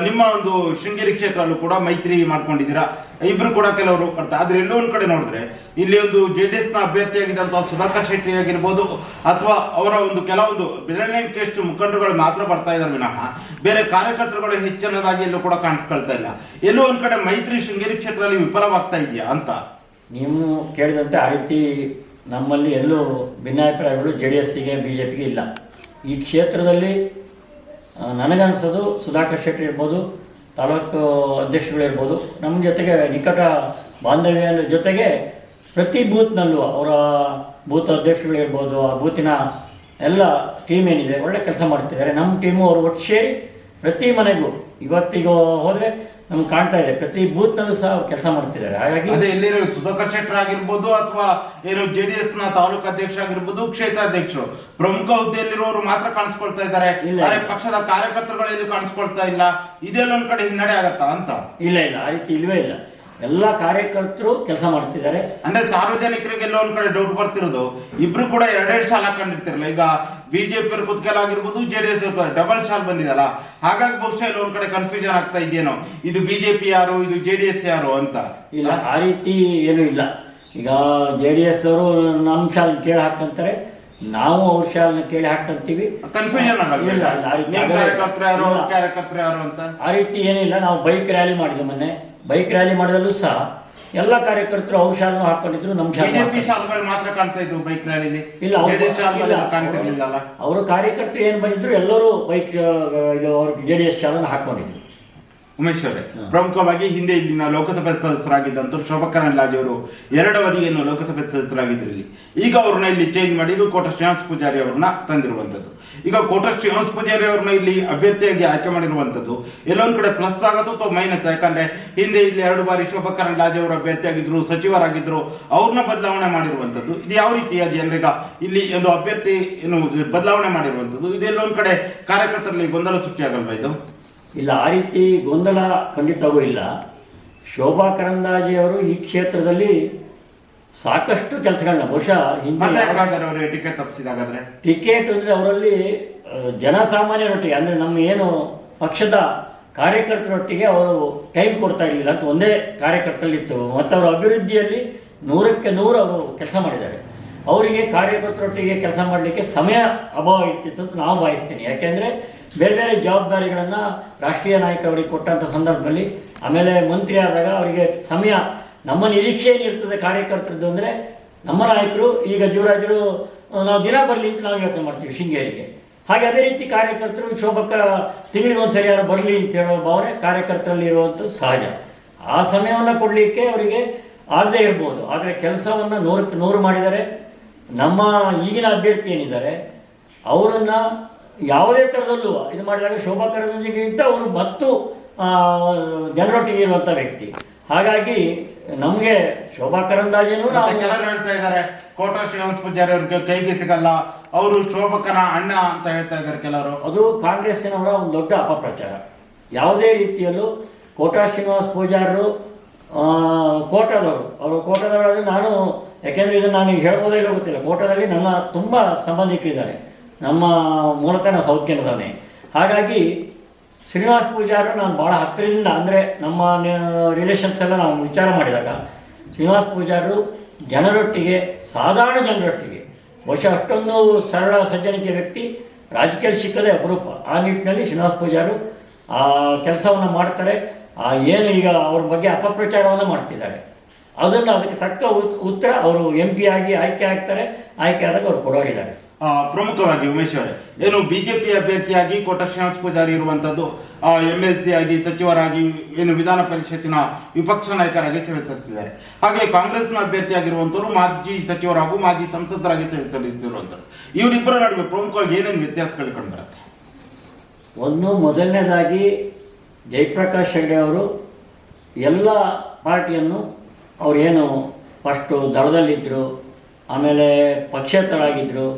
ನಿಮ್ಮ ಒಂದು ಶೃಂಗೇರಿ ಕ್ಷೇತ್ರಲ್ಲೂ ಕೂಡ ಮೈತ್ರಿ ಮಾಡ್ಕೊಂಡಿದ್ದೀರಾ? ಇಬ್ರು ಕೂಡ ಕೆಲವರು ಬರ್ತಾರೆ ಆದ್ರೆ ಎಲ್ಲೋ ಒಂದ್ ಕಡೆ ನೋಡಿದ್ರೆ ಇಲ್ಲಿ ಒಂದು ಜೆ ಡಿ ಎಸ್ನ ಅಭ್ಯರ್ಥಿಯಾಗಿದ್ದಂತಹ ಸುಧಾಕರ್ ಶೆಟ್ಟಿ ಆಗಿರ್ಬೋದು ಅಥವಾ ಅವರ ಒಂದು ಕೆಲವೊಂದು ಬೆರಳಿಕೆಯಷ್ಟು ಮುಖಂಡರುಗಳು ಮಾತ್ರ ಬರ್ತಾ ಇದ್ದಾರೆ ವಿನಃ. ಬೇರೆ ಕಾರ್ಯಕರ್ತರುಗಳು ಹೆಚ್ಚಿನದಾಗಿ ಎಲ್ಲೂ ಕೂಡ ಕಾಣಿಸ್ಕೊಳ್ತಾ ಇಲ್ಲ. ಎಲ್ಲೋ ಒಂದ್ ಕಡೆ ಮೈತ್ರಿ ಶೃಂಗೇರಿ ಕ್ಷೇತ್ರದಲ್ಲಿ ವಿಫಲವಾಗ್ತಾ ಇದೆಯಾ ಅಂತ? ನೀವು ಕೇಳಿದಂತೆ ಆ ರೀತಿ ನಮ್ಮಲ್ಲಿ ಎಲ್ಲೂ ಭಿನ್ನಾಭಿಪ್ರಾಯಗಳು ಜೆ ಡಿ ಎಸ್ಸಿಗೆ ಬಿ ಜೆ ಪಿಗೆ ಇಲ್ಲ. ಈ ಕ್ಷೇತ್ರದಲ್ಲಿ ನನಗನ್ಸೋದು ಸುಧಾಕರ್ ಶೆಟ್ಟಿ ಇರ್ಬೋದು, ತಾಲೂಕು ಅಧ್ಯಕ್ಷಗಳಿರ್ಬೋದು ನಮ್ಮ ಜೊತೆಗೆ ನಿಕಟ ಬಾಂಧವ್ಯ ಜೊತೆಗೆ ಪ್ರತಿ ಬೂತ್ನಲ್ಲೂ ಅವರ ಬೂತ್ ಅಧ್ಯಕ್ಷಗಳಿರ್ಬೋದು ಆ ಬೂತಿನ ಎಲ್ಲ ಟೀಮ್ ಏನಿದೆ, ಒಳ್ಳೆ ಕೆಲಸ ಮಾಡ್ತಿದ್ದಾರೆ. ನಮ್ಮ ಟೀಮು ಅವರು ಒಟ್ಟು ಸೇರಿ ಪ್ರತಿ ಮನೆಗೂ, ಇವತ್ತಿಗೂ ಹೋದರೆ ನಮ್ಗೆ ಕಾಣ್ತಾ ಇದೆ. ಪ್ರತಿ ಬೂತ್ನಲ್ಲೂ ಸಹ ಕೆಲಸ ಮಾಡ್ತಿದ್ದಾರೆ. ಹಾಗಾಗಿ ಅದೇ ಎಲ್ಲಿರೋ ಸುಧಾಕರ್ ಶೆಟ್ಟರ್ ಆಗಿರ್ಬೋದು ಅಥವಾ ಏನು ಎಸ್ನ ತಾಲೂಕು ಅಧ್ಯಕ್ಷ ಆಗಿರ್ಬೋದು ಕ್ಷೇತ್ರ ಅಧ್ಯಕ್ಷರು ಪ್ರಮುಖ ಹುದ್ದೆಯಲ್ಲಿರುವವರು ಮಾತ್ರ ಕಾಣಿಸ್ಕೊಳ್ತಾ ಇದ್ದಾರೆ. ಪಕ್ಷದ ಕಾರ್ಯಕರ್ತರುಗಳು ಕಾಣಿಸ್ಕೊಳ್ತಾ ಇಲ್ಲ. ಇದೆಲ್ಲ ಒಂದ್ ಕಡೆ ಹಿನ್ನಡೆ ಆಗತ್ತಾ ಅಂತ? ಇಲ್ಲ ಇಲ್ಲ. ಆ ರೀತಿ ಇಲ್ವೇ ಇಲ್ಲ. ಎಲ್ಲ ಕಾರ್ಯಕರ್ತರು ಕೆಲಸ ಮಾಡ್ತಿದ್ದಾರೆ. ಅಂದ್ರೆ ಸಾರ್ವಜನಿಕರಿಗೆ ಎಲ್ಲೋ ಒಂದ್ ಕಡೆ ಡೌಟ್ ಬರ್ತಿರೋದು. ಇಬ್ರು ಕೂಡ ಎರಡೆರಡು ಸಾಲ ಹಾಕೊಂಡಿರ್ತಿರಲ್ಲ ಈಗ ಬಿಜೆಪಿ ಅವ್ರ ಡಿ ಜೆಡಿಎಸ್ ಡಬಲ್ ಶಾಲ್ ಬಂದಿದಲ್ಲ. ಹಾಗಾಗಿ ಬಹುಶಃ ಎಲ್ಲೋ ಒಂದ್ ಕಡೆ ಕನ್ಫ್ಯೂಷನ್ ಆಗ್ತಾ ಇದೇನೋ. ಇದು ಬಿಜೆಪಿ ಯಾರು ಇದು ಜೆಡಿಎಸ್ ಯಾರು ಅಂತ. ಇಲ್ಲ ಆ ರೀತಿ ಏನು ಇಲ್ಲ. ಈಗ ಜೆ ಡಿ ಎಸ್ ಅವರು ನಮ್ಮ ಶಾಲ್ ಕೇಳಿ ಹಾಕಂತಾರೆ. ನಾವು ಅವ್ರ ಶಾಲೆ ಕೇಳಿ ಹಾಕಂತೀವಿ. ಕನ್ಫ್ಯೂಷನ್ ಆಗಲ್ಲ ಇಲ್ಲ, ಇಲ್ಲ, ಆ ರೀತಿ ಆಗಲ್ಲ. ಕಾರ್ಯಕರ್ತರು ಯಾರು ಅವ್ರ ಕಾರ್ಯಕರ್ತರು ಯಾರು ಅಂತ? ಆ ರೀತಿ ಏನಿಲ್ಲ. ನಾವು ಬೈಕ್ ರ್ಯಾಲಿ ಮಾಡಿದ್ವಿ ಮೊನ್ನೆ. ಬೈಕ್ ರ್ಯಾಲಿ ಮಾಡಿದಲ್ಲೂ ಸಹ ಎಲ್ಲ ಕಾರ್ಯಕರ್ತರು ಅವ್ರ ಶಾಲ್ನು ಹಾಕೊಂಡಿದ್ರು ನಮ್ಮ ಶಾಲೆ ಶಾಲ್ಗಳು ಮಾತ್ರ ಕಾಣ್ತಾ ಇದ್ವು ಬೈಕ್ ರ್ಯಾಲಿಲಿ. ಇಲ್ಲ ಅವ್ರು- ಜೆಡಿಎಸ್ ಕಾರ್ಯಕರ್ತರು ಏನು ಬಂದಿದ್ರು ಎಲ್ಲರೂ ಬೈಕ್ ಇದು ಅವ್ರ ಜೆ ಡಿ ಎಸ್ ಹಾಕೊಂಡಿದ್ರು. ಉಮೇಶ್ ಅವರೇ ಪ್ರಮುಖವಾಗಿ ಹಿಂದೆ ಇಲ್ಲಿನ ಲೋಕಸಭೆ ಸದಸ್ಯರಾಗಿದ್ದಂತ ಶೋಭಾ ಕರಂದ್ಲಾಜೆ ಅವರು ಎರಡು ಅವಧಿಯನ್ನು ಲೋಕಸಭೆ ಸದಸ್ಯರಾಗಿದ್ದರು ಇಲ್ಲಿ ಈಗ ಅವ್ರನ್ನ ಇಲ್ಲಿ ಚೇಂಜ್ ಮಾಡಿ ಕೋಟ ಶ್ರೀನಿವಾಸ ಪೂಜಾರಿ ಅವ್ರನ್ನ ತಂದಿರುವಂತದ್ದು. ಈಗ ಕೋಟ ಶ್ರೀನಿವಾಸ ಪೂಜಾರಿ ಅವ್ರನ್ನ ಇಲ್ಲಿ ಅಭ್ಯರ್ಥಿಯಾಗಿ ಆಯ್ಕೆ ಮಾಡಿರುವಂತದ್ದು ಎಲ್ಲೊಂದು ಕಡೆ ಪ್ಲಸ್ ಆಗೋದು ಅಥವಾ ಮೈನಸ್ ಯಾಕಂದ್ರೆ ಹಿಂದೆ ಇಲ್ಲಿ ಎರಡು ಬಾರಿ ಶೋಭಾ ಕರಂದ್ಲಾಜೆ ಅವರು ಅಭ್ಯರ್ಥಿಯಾಗಿದ್ರು, ಸಚಿವರಾಗಿದ್ರು, ಅವ್ರನ್ನ ಬದಲಾವಣೆ ಮಾಡಿರುವಂತದ್ದು. ಇದು ಯಾವ ರೀತಿಯಾಗಿ ಅಂದ್ರೆ ಈಗ ಇಲ್ಲಿ ಒಂದು ಅಭ್ಯರ್ಥಿ ಏನು ಬದಲಾವಣೆ ಮಾಡಿರುವಂತದ್ದು. ಇದೆಲ್ಲೊಂದು ಕಡೆ ಕಾರ್ಯಕರ್ತರಲ್ಲಿ ಗೊಂದಲ ಸೃಷ್ಟಿಯಾಗಲ್ವಾ ಇದು? ಇಲ್ಲ ಆ ರೀತಿ ಗೊಂದಲ ಖಂಡಿತವೂ ಇಲ್ಲ. ಶೋಭಾ ಕರಂದಾಜೆ ಅವರು ಈ ಕ್ಷೇತ್ರದಲ್ಲಿ ಸಾಕಷ್ಟು ಕೆಲಸಗಳನ್ನ ಬಹುಶಃ ಹಿಂದೆ ಟಿಕೆಟ್ ತಪ್ಪಿಸಿದಾಗಾದ್ರೆ? ಟಿಕೆಟ್ ಅಂದರೆ ಅವರಲ್ಲಿ ಜನಸಾಮಾನ್ಯರೊಟ್ಟಿಗೆ ಅಂದರೆ ನಮ್ಮ ಏನು ಪಕ್ಷದ ಕಾರ್ಯಕರ್ತರೊಟ್ಟಿಗೆ ಅವರು ಟೈಮ್ ಕೊಡ್ತಾ ಇರಲಿಲ್ಲ. ಅಂತ ಒಂದೇ ಕಾರ್ಯಕರ್ತರಲ್ಲಿತ್ತು. ಮತ್ತು ಅವರ ಅಭಿವೃದ್ಧಿಯಲ್ಲಿ ನೂರಕ್ಕೆ ನೂರು ಅವರು ಕೆಲಸ ಮಾಡಿದ್ದಾರೆ. ಅವರಿಗೆ ಕಾರ್ಯಕರ್ತರೊಟ್ಟಿಗೆ ಕೆಲಸ ಮಾಡಲಿಕ್ಕೆ ಸಮಯ ಅಭಾವ ಇರ್ತಿತ್ತು ಅಂತ ನಾವು ಭಾವಿಸ್ತೀನಿ. ಯಾಕೆಂದರೆ ಬೇರೆ ಬೇರೆ ಜವಾಬ್ದಾರಿಗಳನ್ನು ರಾಷ್ಟ್ರೀಯ ನಾಯಕರವರಿಗೆ ಕೊಟ್ಟಂಥ ಸಂದರ್ಭದಲ್ಲಿ, ಆಮೇಲೆ ಮಂತ್ರಿ ಆದಾಗ ಅವರಿಗೆ ಸಮಯ ನಮ್ಮ ನಿರೀಕ್ಷೆ ಏನಿರ್ತದೆ ಕಾರ್ಯಕರ್ತರದ್ದು ಅಂದರೆ, ನಮ್ಮ ನಾಯಕರು ಈಗ ಜೀವರಾಜರು ನಾವು ದಿನ ಬರಲಿ ಅಂತ ನಾವು ಯೋಚನೆ ಮಾಡ್ತೀವಿ ಶೃಂಗೇರಿಗೆ. ಹಾಗೆ ಅದೇ ರೀತಿ ಕಾರ್ಯಕರ್ತರು ಶೋಭಕ್ಕ ತಿಂಗಳಿಗೆ ಒಂದು ಸರಿ ಯಾರು ಬರಲಿ ಅಂತ ಹೇಳೋ ಭಾವನೆ ಕಾರ್ಯಕರ್ತರಲ್ಲಿ ಇರುವಂಥದ್ದು ಸಹಜ. ಆ ಸಮಯವನ್ನು ಕೊಡಲಿಕ್ಕೆ ಅವರಿಗೆ ಆಗದೇ ಇರ್ಬೋದು. ಆದರೆ ಕೆಲಸವನ್ನು ನೂರಕ್ಕೆ ನೂರು ಮಾಡಿದರೆ, ನಮ್ಮ ಈಗಿನ ಅಭ್ಯರ್ಥಿ ಏನಿದ್ದಾರೆ, ಅವರನ್ನು ಯಾವುದೇ ಥರದಲ್ಲೂ ಇದು ಮಾಡಿದಾಗ ಶೋಭಾ ಕರಂದ್ಲಾಜೆಗಿಂತ ಅವರು ಮತ್ತು ಜನರೊಟ್ಟಿಗೆ ಇರುವಂಥ ವ್ಯಕ್ತಿ. ಹಾಗಾಗಿ ನಮಗೆ ಶೋಭಾ ಕರಂದಾಜೆನೂ ನಾವು ಕೆಲವರು ಹೇಳ್ತಾ ಇದ್ದಾರೆ ಕೋಟ ಶ್ರೀನಿವಾಸ ಪೂಜಾರಿ ಅವ್ರಿಗೆ ಕೈಗೆ ಸಿಗಲ್ಲ ಅವರು ಶೋಭಕನ ಅಣ್ಣ ಅಂತ ಹೇಳ್ತಾ ಇದ್ದಾರೆ ಕೆಲವರು. ಅದು ಕಾಂಗ್ರೆಸ್ಸಿನವರ ಒಂದು ದೊಡ್ಡ ಅಪಪ್ರಚಾರ. ಯಾವುದೇ ರೀತಿಯಲ್ಲೂ ಕೋಟಾ ಶ್ರೀನಿವಾಸ ಪೂಜಾರರು ಕೋಟಾದವರು ಕೋಟದವರು ಅವರು ಕೋಟಾದವರಾದ್ರೆ ನಾನು ಯಾಕೆಂದರೆ ಇದನ್ನು ನಾನು ಹೇಳ್ಬೋದೇ ಇಲ್ಲ ಗೊತ್ತಿಲ್ಲ. ಕೋಟದಲ್ಲಿ ನನ್ನ ತುಂಬ ಸಂಬಂಧಿಕರಿದ್ದಾರೆ. ನಮ್ಮ ಮೂಲಕ ನಾನು ಸೌತ್ ಹಾಗಾಗಿ ಶ್ರೀನಿವಾಸ ಪೂಜಾರು ನಾನು ಭಾಳ ಹತ್ತಿರದಿಂದ ಅಂದರೆ ನಮ್ಮ ರಿಲೇಷನ್ಸ್ ಎಲ್ಲ ನಾವು ವಿಚಾರ ಮಾಡಿದಾಗ ಶ್ರೀನಿವಾಸ ಪೂಜಾರು ಜನರೊಟ್ಟಿಗೆ, ಸಾಧಾರಣ ಜನರೊಟ್ಟಿಗೆ, ಬಹುಶಃ ಅಷ್ಟೊಂದು ಸರಳ ಸಜ್ಜನಿಕೆ ವ್ಯಕ್ತಿ, ರಾಜಕೀಯ ಸಿಕ್ಕದೆ ಅಪರೂಪ. ಆ ನಿಟ್ಟಿನಲ್ಲಿ ಶ್ರೀನಿವಾಸ ಪೂಜಾರು ಆ ಕೆಲಸವನ್ನು ಮಾಡ್ತಾರೆ. ಆ ಏನು ಈಗ ಅವ್ರ ಬಗ್ಗೆ ಅಪಪ್ರಚಾರವನ್ನು ಮಾಡ್ತಿದ್ದಾರೆ. ಅದನ್ನು ಅದಕ್ಕೆ ತಕ್ಕ ಉತ್- ಉತ್ತರ ಅವರು ಎಂ ಆಗಿ ಆಯ್ಕೆ ಆಗ್ತಾರೆ. ಆಯ್ಕೆ ಆದಾಗ ಅವರು ಕೊಡೋರಿದ್ದಾರೆ. ಪ್ರಮುಖವಾಗಿ ಉಮೇಶ್ ಅವರೇ. ಏನು ಬಿಜೆಪಿ ಅಭ್ಯರ್ಥಿಯಾಗಿ ಕೋಟ ಶ್ರೀನಿವಾಸ ಪೂಜಾರಿ ಇರುವಂತದ್ದು ಎಂ ಎಲ್ ಸಿ ಆಗಿ ಸಚಿವರಾಗಿ ಏನು ವಿಧಾನ ಪರಿಷತ್ತಿನ ವಿಪಕ್ಷ ನಾಯಕರಾಗಿ ಸೇವೆ ಸಲ್ಲಿಸಿದ್ದಾರೆ. ಹಾಗೆ ಕಾಂಗ್ರೆಸ್ನ ಅಭ್ಯರ್ಥಿಯಾಗಿರುವಂತವರು ಮಾಜಿ ಸಚಿವರು ಹಾಗೂ ಮಾಜಿ ಸಂಸದರಾಗಿ ಸೇವೆ ಸಲ್ಲಿಸಿರುವಂತರು ಇವರಿಬ್ಬರ ನಡುವೆ ಪ್ರಮುಖವಾಗಿ ಏನೇನು ವ್ಯತ್ಯಾಸಗಳು ಕಂಡುಬರುತ್ತೆ ಒಂದು, ಮೊದಲನೇದಾಗಿ ಜಯಪ್ರಕಾಶ್ ಹೆಗ್ಡೆ ಅವರು ಎಲ್ಲ ಪಾರ್ಟಿಯನ್ನು ಅವರೇನು ಫಸ್ಟು ದಳದಲ್ಲಿದ್ದರು ಆಮೇಲೆ ಪಕ್ಷೇತರಾಗಿದ್ದರು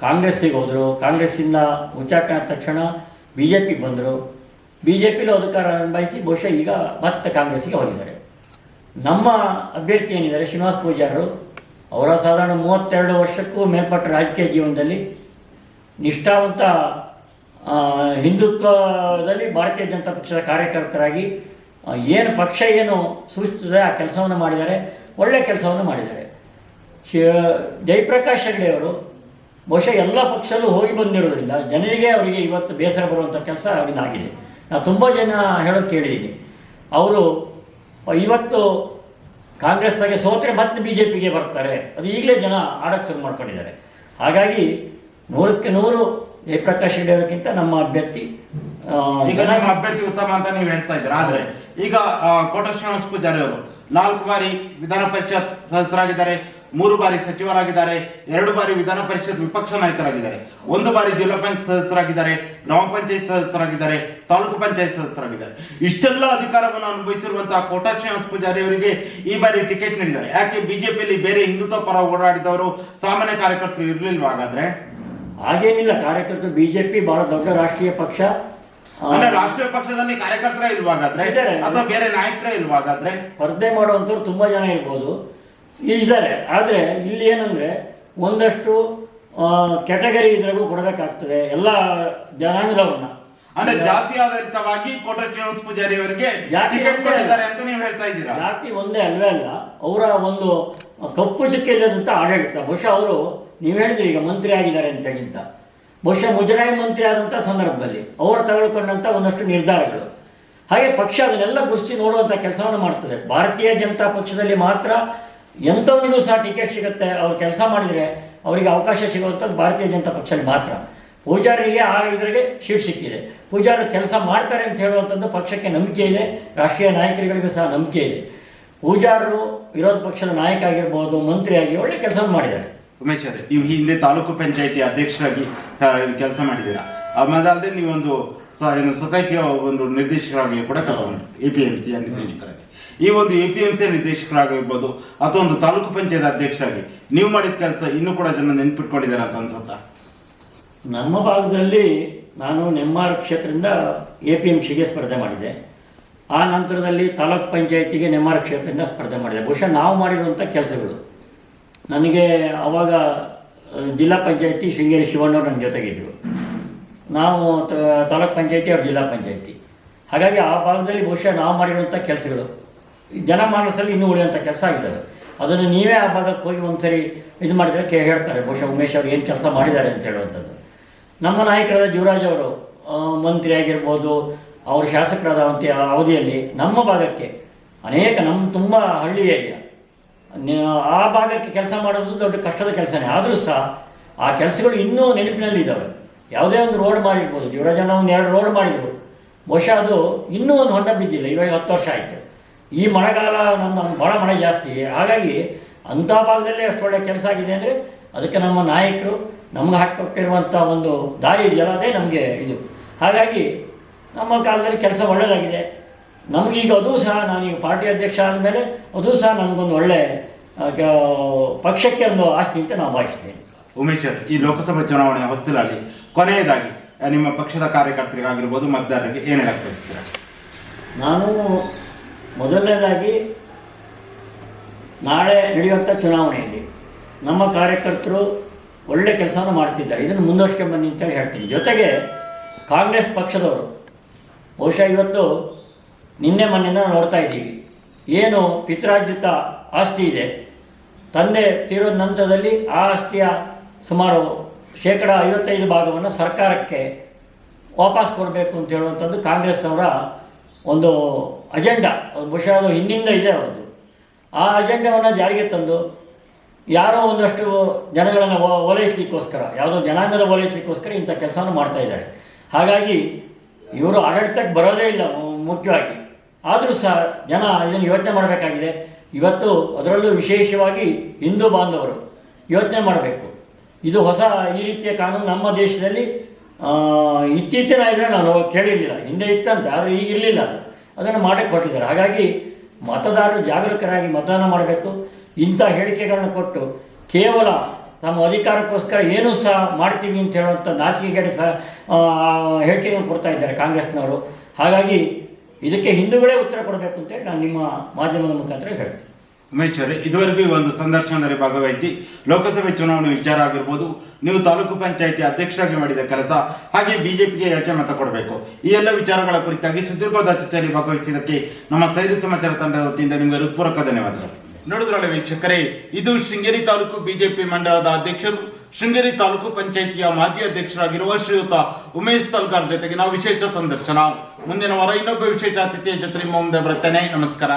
ಕಾಂಗ್ರೆಸ್ಸಿಗೆ ಹೋದರು, ಕಾಂಗ್ರೆಸ್ಸಿಂದ ಉಚ್ಚಾಟನೆ ಆದ ತಕ್ಷಣ ಬಿ ಜೆ ಪಿ ಬಂದರು. ಬಿ ಜೆ ಪಿಲೂ ಅಧಿಕಾರ ಅನುಭವಿಸಿ ಬಹುಶಃ ಈಗ ಮತ್ತೆ ಕಾಂಗ್ರೆಸ್ಸಿಗೆ ಹೋಗಿದ್ದಾರೆ. ನಮ್ಮ ಅಭ್ಯರ್ಥಿ ಏನಿದ್ದಾರೆ, ಶ್ರೀನಿವಾಸ ಪೂಜಾರರು, ಅವರ ಸಾಧಾರಣ ಮೂವತ್ತೆರಡು ವರ್ಷಕ್ಕೂ ಮೇಲ್ಪಟ್ಟ ರಾಜಕೀಯ ಜೀವನದಲ್ಲಿ ನಿಷ್ಠಾವಂತ ಹಿಂದುತ್ವದಲ್ಲಿ ಭಾರತೀಯ ಜನತಾ ಪಕ್ಷದ ಕಾರ್ಯಕರ್ತರಾಗಿ ಏನು ಪಕ್ಷ ಏನು ಸೂಚಿಸ್ತದೆ ಆ ಕೆಲಸವನ್ನು ಮಾಡಿದ್ದಾರೆ ಒಳ್ಳೆಯ ಕೆಲಸವನ್ನು ಮಾಡಿದ್ದಾರೆ. ಶಿ- ಜಯಪ್ರಕಾಶ್ ಹೆಗಡೆ ಅವರು ಬಹುಶಃ ಎಲ್ಲ ಪಕ್ಷದಲ್ಲೂ ಹೋಗಿ ಬಂದಿರೋದ್ರಿಂದ ಜನರಿಗೆ ಅವರಿಗೆ ಇವತ್ತು ಬೇಸರ ಬರುವಂಥ ಕೆಲಸ ಅವರಿಂದ ಆಗಿದೆ. ನಾನು ತುಂಬ ಜನ ಹೇಳೋದು ಕೇಳಿದ್ದೀನಿ ಅವರು ಇವತ್ತು ಕಾಂಗ್ರೆಸ್ಸಾಗೆ ಸೋತ್ರೆ ಮತ್ತೆ ಬಿ ಜೆ ಪಿಗೆ ಬರ್ತಾರೆ. ಅದು ಈಗಲೇ ಜನ ಆಡಕ್ಕೆ ಶುರು ಮಾಡ್ಕೊಂಡಿದ್ದಾರೆ. ಹಾಗಾಗಿ ನೂರಕ್ಕೆ ನೂರು ಜಯಪ್ರಕಾಶ್ ರೆಡ್ಡಿ ಅವರಿಗಿಂತ ನಮ್ಮ ಅಭ್ಯರ್ಥಿ ಈಗ ನಿಮ್ಮ ಅಭ್ಯರ್ಥಿ ಉತ್ತಮ ಅಂತ ನೀವು ಹೇಳ್ತಾ ಇದ್ದೀರಾ? ಆದರೆ ಈಗ ಕೋಟ ಶ್ರೀನಿವಾಸ ಪೂಜಾರಿ ಅವರು ನಾಲ್ಕು ಬಾರಿ ವಿಧಾನ ಪರಿಷತ್ ಸದಸ್ಯರಾಗಿದ್ದಾರೆ. ಮೂರು ಬಾರಿ ಸಚಿವರಾಗಿದ್ದಾರೆ ಎರಡು ಬಾರಿ ವಿಧಾನ ಪರಿಷತ್ ವಿಪಕ್ಷ ನಾಯಕರಾಗಿದ್ದಾರೆ ಒಂದು ಬಾರಿ ಜಿಲ್ಲಾ ಪಂಚಾಯತ್ ಸದಸ್ಯರಾಗಿದ್ದಾರೆ ಗ್ರಾಮ ಪಂಚಾಯತ್ ಸದಸ್ಯರಾಗಿದ್ದಾರೆ ತಾಲೂಕು ಪಂಚಾಯತ್ ಸದಸ್ಯರಾಗಿದ್ದಾರೆ. ಇಷ್ಟೆಲ್ಲ ಅಧಿಕಾರವನ್ನು ಅನುಭವಿಸಿರುವಂತಹ ಕೋಟಾ ಶ್ರೀನಿವಾಸ ಪೂಜಾರಿ ಅವರಿಗೆ ಈ ಬಾರಿ ಟಿಕೆಟ್ ನೀಡಿದ್ದಾರೆ. ಯಾಕೆ ಬಿಜೆಪಿಯಲ್ಲಿ ಬೇರೆ ಹಿಂದುತ್ವ ಪರ ಓಡಾಡಿದವರು ಸಾಮಾನ್ಯ ಕಾರ್ಯಕರ್ತರು ಇರಲಿಲ್ವ ಹಾಗಾದ್ರೆ? ಹಾಗೇನಿಲ್ಲ ಕಾರ್ಯಕರ್ತರು ಬಿಜೆಪಿ ಬಹಳ ದೊಡ್ಡ ರಾಷ್ಟ್ರೀಯ ಪಕ್ಷ. ಅಂದ್ರೆ ರಾಷ್ಟ್ರೀಯ ಪಕ್ಷದಲ್ಲಿ ಕಾರ್ಯಕರ್ತರ ಇಲ್ವಾಗಾದ್ರೆ ಅಥವಾ ಬೇರೆ ನಾಯಕರೇ ಇಲ್ವಾಗಾದ್ರೆ ಸ್ಪರ್ಧೆ ಮಾಡುವಂತವ್ರು ತುಂಬಾ ಜನ ಇರ್ಬೋದು. ಇದ್ದಾರೆ. ಆದರೆ ಇಲ್ಲಿ ಏನಂದರೆ ಒಂದಷ್ಟು ಕ್ಯಾಟಗರಿ ಇದ್ರಾಗೂ ಕೊಡಬೇಕಾಗ್ತದೆ. ಎಲ್ಲ ಜನಾಂಗದವ್ರನ್ನ. ಅಂದ್ರೆ ಜಾತಿ ಆಧಾರಿತವಾಗಿ ಕೋಟ ಶ್ರೀನಿವಾಸ ಪೂಜಾರಿ ಅವರಿಗೆ ಜಾತಿ ಟಿಕೆಟ್. ಕೊಟ್ಟಿದ್ದಾರೆ ಅಂತ ನೀವು ಹೇಳ್ತಾ ಇದ್ದೀರಾ? ಜಾತಿ ಒಂದೇ ಅಲ್ವೇ ಅಲ್ಲ. ಅವರ ಒಂದು ಕಪ್ಪು ಚುಕ್ಕೆ ಆಡಳಿತ. ಬಹುಶಃ ಅವರು ನೀವು ಹೇಳಿದ್ರಿ ಈಗ ಮಂತ್ರಿ ಆಗಿದ್ದಾರೆ ಅಂತ ಹೇಳಿದ್ದ. ಬಹುಶಃ ಮುಜರಾಯಿ ಮಂತ್ರಿ ಆದಂಥ ಸಂದರ್ಭದಲ್ಲಿ ಅವರು ತೆಗೆದುಕೊಂಡಂಥ ಒಂದಷ್ಟು ನಿರ್ಧಾರಗಳು. ಹಾಗೆ ಪಕ್ಷ ಅದನ್ನೆಲ್ಲ ಗುರುತಿಸಿ ನೋಡುವಂಥ ಕೆಲಸವನ್ನು ಮಾಡ್ತದೆ. ಭಾರತೀಯ ಜನತಾ ಪಕ್ಷದಲ್ಲಿ ಮಾತ್ರ ಎಂಥವನಿಗೂ ಸಹ ಟಿಕೆಟ್ ಸಿಗುತ್ತೆ, ಅವ್ರು ಕೆಲಸ ಮಾಡಿದರೆ ಅವರಿಗೆ ಅವಕಾಶ ಸಿಗುವಂಥದ್ದು ಭಾರತೀಯ ಜನತಾ ಪಕ್ಷದಲ್ಲಿ ಮಾತ್ರ. ಪೂಜಾರಿಗೆ ಆ ಇದರಿಗೆ ಸೀಟ್ ಸಿಕ್ಕಿದೆ. ಪೂಜಾರಿ ಕೆಲಸ ಮಾಡ್ತಾರೆ ಅಂತ ಹೇಳುವಂಥದ್ದು ಪಕ್ಷಕ್ಕೆ ನಂಬಿಕೆ ಇದೆ, ರಾಷ್ಟ್ರೀಯ ನಾಯಕರುಗಳಿಗೂ ಸಹ ನಂಬಿಕೆ ಇದೆ. ಪೂಜಾರರು ವಿರೋಧ ಪಕ್ಷದ ನಾಯಕ ಆಗಿರ್ಬೋದು ಆಗಿ ಒಳ್ಳೆ ಕೆಲಸ ಮಾಡಿದ್ದಾರೆ. ಉಮೇಶ್ ಅವರೇ, ನೀವು ಹಿಂದೆ ತಾಲೂಕು ಪಂಚಾಯತಿ ಅಧ್ಯಕ್ಷರಾಗಿ ಕೆಲಸ ಮಾಡಿದ್ದೀರಾ? ಅದಲ್ಲದೆ ನೀವೊಂದು ಸೊಸೈಟಿಯ ಒಂದು ನಿರ್ದೇಶಕರಾಗಿ ಕೂಡ ಕೆಲಸ ಮಾಡಿ ಎ ಪಿ ಎಂ ಸಿಯ ನಿರ್ದೇಶಕರಾಗಿ. ಈ ಒಂದು ಎ ಪಿ ಎಂ ಸಿ ನಿರ್ದೇಶಕರಾಗಿರ್ಬೋದು ಅಥವಾ ಒಂದು ತಾಲೂಕು ಪಂಚಾಯತ್ ಅಧ್ಯಕ್ಷರಾಗಿ ನೀವು ಮಾಡಿದ ಕೆಲಸ ಇನ್ನೂ ಕೂಡ ಜನ ನೆನ್ಪಿಟ್ಕೊಂಡಿದ್ದಾರೆ ಅಂತ ಅನ್ಸುತ್ತಾ? ನಮ್ಮ ಭಾಗದಲ್ಲಿ ನಾನು ನೆಮ್ಮಾರು ಕ್ಷೇತ್ರದಿಂದ ಎ ಪಿ ಎಂ ಸಿಗೆ ಸ್ಪರ್ಧೆ ಮಾಡಿದೆ. ಆ ನಂತರದಲ್ಲಿ ತಾಲೂಕ್ ಪಂಚಾಯತಿಗೆ ನೆಮ್ಮಾರ ಕ್ಷೇತ್ರದಿಂದ ಸ್ಪರ್ಧೆ ಮಾಡಿದೆ. ಬಹುಶಃ ನಾವು ಮಾಡಿರುವಂಥ ಕೆಲಸಗಳು. ನನಗೆ ಆವಾಗ ಜಿಲ್ಲಾ ಪಂಚಾಯತಿ ಶೃಂಗೇರಿ ಶಿವಣ್ಣವ್ರು ನನ್ನ ಜೊತೆಗಿದ್ದರು ನಾವು ತಾಲೂಕ್ ಪಂಚಾಯತಿ ಅವ್ರ ಜಿಲ್ಲಾ ಪಂಚಾಯತಿ. ಹಾಗಾಗಿ ಆ ಭಾಗದಲ್ಲಿ ಬಹುಶಃ ನಾವು ಮಾಡಿರುವಂಥ ಕೆಲಸಗಳು. ಜನಮಾನಸಲ್ಲಿ ಇನ್ನೂ ಉಳಿಯುವಂಥ ಕೆಲಸ ಆಗಿದ್ದಾವೆ ಅದನ್ನು ನೀವೇ ಆ ಭಾಗಕ್ಕೆ ಹೋಗಿ ಒಂದ್ಸರಿ ಇದು ಮಾಡಿದರೆ ಕೇ ಹೇಳ್ತಾರೆ, ಬಹುಶಃ ಉಮೇಶ್ ಅವರು ಏನು ಕೆಲಸ ಮಾಡಿದ್ದಾರೆ ಅಂತ ಹೇಳುವಂಥದ್ದು. ನಮ್ಮ ನಾಯಕರಾದ ಜೀವರಾಜ್ ಅವರು ಮಂತ್ರಿ ಆಗಿರ್ಬೋದು, ಅವರು ಶಾಸಕರಾದ ಅಂತ ಅವಧಿಯಲ್ಲಿ ನಮ್ಮ ಭಾಗಕ್ಕೆ ಅನೇಕ ನಮ್ಮ ತುಂಬ ಹಳ್ಳಿ ಏರಿಯಾ ಆ ಭಾಗಕ್ಕೆ ಕೆಲಸ ಮಾಡೋದು ದೊಡ್ಡ ಕಷ್ಟದ ಕೆಲಸನೇ. ಆದರೂ ಸಹ ಆ ಕೆಲಸಗಳು ಇನ್ನೂ ನೆನಪಿನಲ್ಲಿದ್ದಾವೆ ಯಾವುದೇ ಒಂದು ರೋಡ್ ಮಾಡಿರ್ಬೋದು ಯುವರಾಜನ ಒಂದು ಎರಡು ರೋಡ್ ಮಾಡಿದರು, ಬಹುಶಃ ಅದು ಇನ್ನೂ ಒಂದು ಹೊಂಡ ಬಿದ್ದಿಲ್ಲ, ಇವಾಗ ಹತ್ತು ವರ್ಷ ಆಯಿತು. ಈ ಮಳೆಗಾಲ ನಮ್ಮ ಭಾಳ ಮಳೆ ಜಾಸ್ತಿ. ಹಾಗಾಗಿ ಅಂಥ ಭಾಗದಲ್ಲೇ ಅಷ್ಟು ಒಳ್ಳೆ ಕೆಲಸ ಆಗಿದೆ ಅಂದರೆ ಅದಕ್ಕೆ ನಮ್ಮ ನಾಯಕರು ನಮ್ಗೆ ಹಾಕಿಕೊಟ್ಟಿರುವಂಥ ಒಂದು ದಾರಿ ಇದೆಯಲ್ಲ ಅದೇ ನಮಗೆ ಇದು. ಹಾಗಾಗಿ ನಮ್ಮ ಕಾಲದಲ್ಲಿ ಕೆಲಸ ಒಳ್ಳೆಯದಾಗಿದೆ ನಮಗೀಗ ಅದೂ ಸಹ ನಾನೀಗ ಪಾರ್ಟಿ ಅಧ್ಯಕ್ಷ ಆದಮೇಲೆ ಅದೂ ಸಹ ನಮಗೊಂದು ಒಳ್ಳೆ ಪಕ್ಷಕ್ಕೆ ಒಂದು ಆಸ್ತಿ ಅಂತ ನಾವು ಭಾವಿಸಿದ್ದೇನೆ ಉಮೇಶ್ ಈ ಲೋಕಸಭಾ ಚುನಾವಣೆ ಹೊಸ್ತಿಲಲ್ಲಿ ಕೊನೆಯದಾಗಿ ನಿಮ್ಮ ಪಕ್ಷದ ಕಾರ್ಯಕರ್ತರಿಗಾಗಿರ್ಬೋದು ಮತದಾರರಿಗೆ ಏನು ಹೇಳಕ್ಕೆ ಬಯಸ್ತೀರಾ? ನಾನು ಮೊದಲನೇದಾಗಿ ನಾಳೆ ನಡೆಯುವಂಥ ಚುನಾವಣೆಯಲ್ಲಿ ನಮ್ಮ ಕಾರ್ಯಕರ್ತರು ಒಳ್ಳೆ ಕೆಲಸವನ್ನು ಮಾಡ್ತಿದ್ದಾರೆ ಇದನ್ನು ಮುಂದುವರ್ಸ್ಕೊಂಡು ಬನ್ನಿ ಅಂತೇಳಿ ಹೇಳ್ತೀನಿ. ಜೊತೆಗೆ ಕಾಂಗ್ರೆಸ್ ಪಕ್ಷದವರು ಬಹುಶಃ ಇವತ್ತು ನಿನ್ನೆ ಮೊನ್ನೆನ ನೋಡ್ತಾ ಇದ್ದೀವಿ. ಏನು ಪಿತ್ರಾರ್ಜಿತ ಆಸ್ತಿ ಇದೆ. ತಂದೆ ತೀರೋದ ನಂತರದಲ್ಲಿ ಆ ಆಸ್ತಿಯ ಸುಮಾರು ಶೇಕಡ ಐವತ್ತೈದು ಭಾಗವನ್ನು ಸರ್ಕಾರಕ್ಕೆ ವಾಪಸ್ ಕೊಡಬೇಕು ಅಂತ ಹೇಳುವಂಥದ್ದು ಕಾಂಗ್ರೆಸ್ ಅವರ ಒಂದು ಅಜೆಂಡಾ, ಅವ್ರು ಬಹುಶಃ ಅದು ಹಿಂದಿಂದ ಇದೆ ಅವ್ರದ್ದು. ಆ ಅಜೆಂಡಾವನ್ನು ಜಾರಿಗೆ ತಂದು ಯಾರೋ ಒಂದಷ್ಟು ಜನಗಳನ್ನು ಓಲೈಸಲಿಕ್ಕೋಸ್ಕರ, ಯಾವುದೋ ಜನಾಂಗದ ಓಲೈಸಲಿಕ್ಕೋಸ್ಕರ ಇಂಥ ಕೆಲಸವನ್ನು ಮಾಡ್ತಾ ಇದ್ದಾರೆ. ಹಾಗಾಗಿ ಇವರು ಆಡಳಿತಕ್ಕೆ ಬರೋದೇ ಇಲ್ಲ ಮುಖ್ಯವಾಗಿ. ಆದರೂ ಸಹ ಜನ ಇದನ್ನು ಯೋಚನೆ ಮಾಡಬೇಕಾಗಿದೆ. ಇವತ್ತು ಅದರಲ್ಲೂ ವಿಶೇಷವಾಗಿ ಹಿಂದೂ ಬಾಂಧವರು ಯೋಚನೆ ಮಾಡಬೇಕು. ಇದು ಹೊಸ ಈ ರೀತಿಯ ಕಾನೂನು ನಮ್ಮ ದೇಶದಲ್ಲಿ ಇತ್ತೀಚಿನ ಇದ್ರೆ ನಾನು ಕೇಳಿರಲಿಲ್ಲ. ಹಿಂದೆ ಇತ್ತಂತೆ, ಆದರೆ ಈಗ ಇರಲಿಲ್ಲ ಅದನ್ನು ಮಾಡಕ್ಕೆ ಕೊಟ್ಟಿದ್ದಾರೆ. ಹಾಗಾಗಿ ಮತದಾರರು ಜಾಗರೂಕರಾಗಿ ಮತದಾನ ಮಾಡಬೇಕು. ಇಂಥ ಹೇಳಿಕೆಗಳನ್ನು ಕೊಟ್ಟು ಕೇವಲ ತಮ್ಮ ಅಧಿಕಾರಕ್ಕೋಸ್ಕರ ಏನೂ ಸಹ ಮಾಡ್ತೀವಿ ಅಂತ ಹೇಳುವಂಥ ನಾಚಿಕೆಗಡೆ ಸಹ ಹೇಳಿಕೆಗಳನ್ನು ಕೊಡ್ತಾ ಇದ್ದಾರೆ ಕಾಂಗ್ರೆಸ್ನವರು. ಹಾಗಾಗಿ ಇದಕ್ಕೆ ಹಿಂದೂಗಳೇ ಉತ್ತರ ಕೊಡಬೇಕು ಅಂತೇಳಿ ನಾನು ನಿಮ್ಮ ಮಾಧ್ಯಮದ ಮುಖಾಂತರ ಹೇಳ್ತೀನಿ. ಉಮೇಶ್ ಅವರೇ ಇದುವರೆಗೂ ಈ ಒಂದು ಸಂದರ್ಶನದಲ್ಲಿ ಭಾಗವಹಿಸಿ ಲೋಕಸಭೆ ಚುನಾವಣೆ ವಿಚಾರ ಆಗಿರ್ಬೋದು, ನೀವು ತಾಲೂಕು ಪಂಚಾಯಿತಿ ಅಧ್ಯಕ್ಷರಾಗಿ ಮಾಡಿದ ಕೆಲಸ, ಹಾಗೆ ಬಿಜೆಪಿಗೆ ಯಾಕೆ ಮತ ಕೊಡಬೇಕು? ಈ ಎಲ್ಲ ವಿಚಾರಗಳ ಕುರಿತಾಗಿ ಸುದೀರ್ಘವಾದ ಚರ್ಚೆಯಲ್ಲಿ ಭಾಗವಹಿಸಿದ್ದಕ್ಕೆ ನಮ್ಮ ಸೈರು ಸಮಾಚಾರ ತಂಡದ ವತಿಯಿಂದ ನಿಮಗೆ ಹೃತ್ಪೂರ್ವಕ ಧನ್ಯವಾದಗಳು. ನೋಡಿದ್ರಲ್ಲ ವೀಕ್ಷಕರೇ, ಇದು ಶೃಂಗೇರಿ ತಾಲೂಕು ಬಿಜೆಪಿ ಮಂಡಲದ ಅಧ್ಯಕ್ಷರು, ಶೃಂಗೇರಿ ತಾಲೂಕು ಪಂಚಾಯಿತಿಯ ಮಾಜಿ ಅಧ್ಯಕ್ಷರಾಗಿರುವ ಶ್ರೀಯುತ ಉಮೇಶ್ ತಲ್ಗಾರ್ ಜೊತೆಗೆ ನಾವು ವಿಶೇಷ ಸಂದರ್ಶನ. ಮುಂದಿನ ವಾರ ಇನ್ನೊಬ್ಬ ವಿಶೇಷ ಅತಿಥಿಯ ಜೊತೆ ನಿಮ್ಮ ಮುಂದೆ ಬರುತ್ತೇನೆ. ನಮಸ್ಕಾರ.